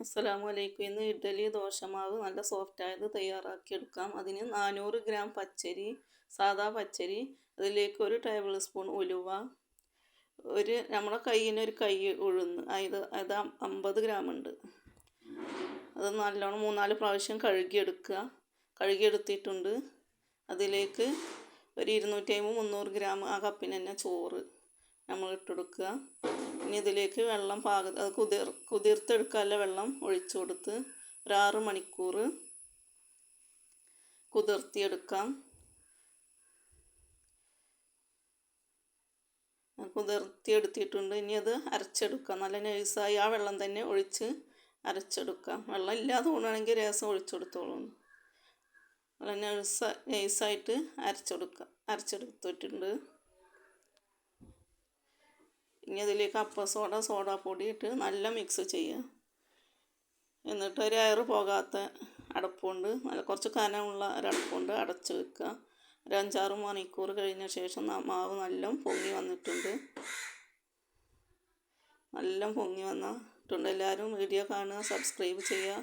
അസ്സലാമു അലൈക്കും ഇന്ന് ഇഡ്ഡലി ദോശമാവ് നല്ല സോഫ്റ്റായത് തയ്യാറാക്കിയെടുക്കാം. അതിന് നാനൂറ് ഗ്രാം പച്ചരി സാദാ പച്ചരി അതിലേക്ക് ഒരു ടേബിൾ സ്പൂൺ ഉലുവ ഒരു നമ്മുടെ കയ്യിന് ഒരു കൈ ഉഴുന്ന് അത് അത് അമ്പത് ഗ്രാം ഉണ്ട്. അത് നല്ലോണം മൂന്നാൽ പ്രാവശ്യം കഴുകിയെടുക്കുക. കഴുകിയെടുത്തിട്ടുണ്ട്. അതിലേക്ക് ഒരു ഇരുന്നൂറ്റി അമ്പത് മുന്നൂറ് ഗ്രാം ആ കപ്പിന് തന്നെ ചോറ് നമ്മൾ ഇട്ടെടുക്കുക ഇനി ഇതിലേക്ക് വെള്ളം പാക അത് കുതിർ കുതിർത്തെടുക്കാനുള്ള വെള്ളം ഒഴിച്ചു കൊടുത്ത് ഒരാറ് മണിക്കൂർ കുതിർത്തിയെടുക്കാം. കുതിർത്തിയെടുത്തിട്ടുണ്ട് ഇനി അത് അരച്ചെടുക്കാം. നല്ല നൈസായി ആ വെള്ളം തന്നെ ഒഴിച്ച് അരച്ചെടുക്കാം. വെള്ളം ഇല്ലാതെ കൊണ്ടാണെങ്കിൽ രസം ഒഴിച്ചെടുത്തോളൂ നല്ല നൈസ നൈസായിട്ട് അരച്ചെടുക്കാം അരച്ചെടുത്തിട്ടുണ്ട്. ഇനി അതിലേക്ക് അപ്പ സോഡ സോഡാപ്പൊടി ഇട്ട് നല്ല മിക്സ് ചെയ്യുക. എന്നിട്ട് ഒരു എയർ പോകാത്ത അടപ്പുണ്ട്. നല്ല കുറച്ച് കനമുള്ള ഒരടപ്പുണ്ട് അടച്ച് വെക്കുക. ഒരു അഞ്ചാറ് മണിക്കൂർ കഴിഞ്ഞ ശേഷം മാവ് നല്ല പൊങ്ങി വന്നിട്ടുണ്ട്. നല്ല പൊങ്ങി വന്നിട്ടുണ്ട്. എല്ലാവരും വീഡിയോ കാണുക സബ്സ്ക്രൈബ് ചെയ്യുക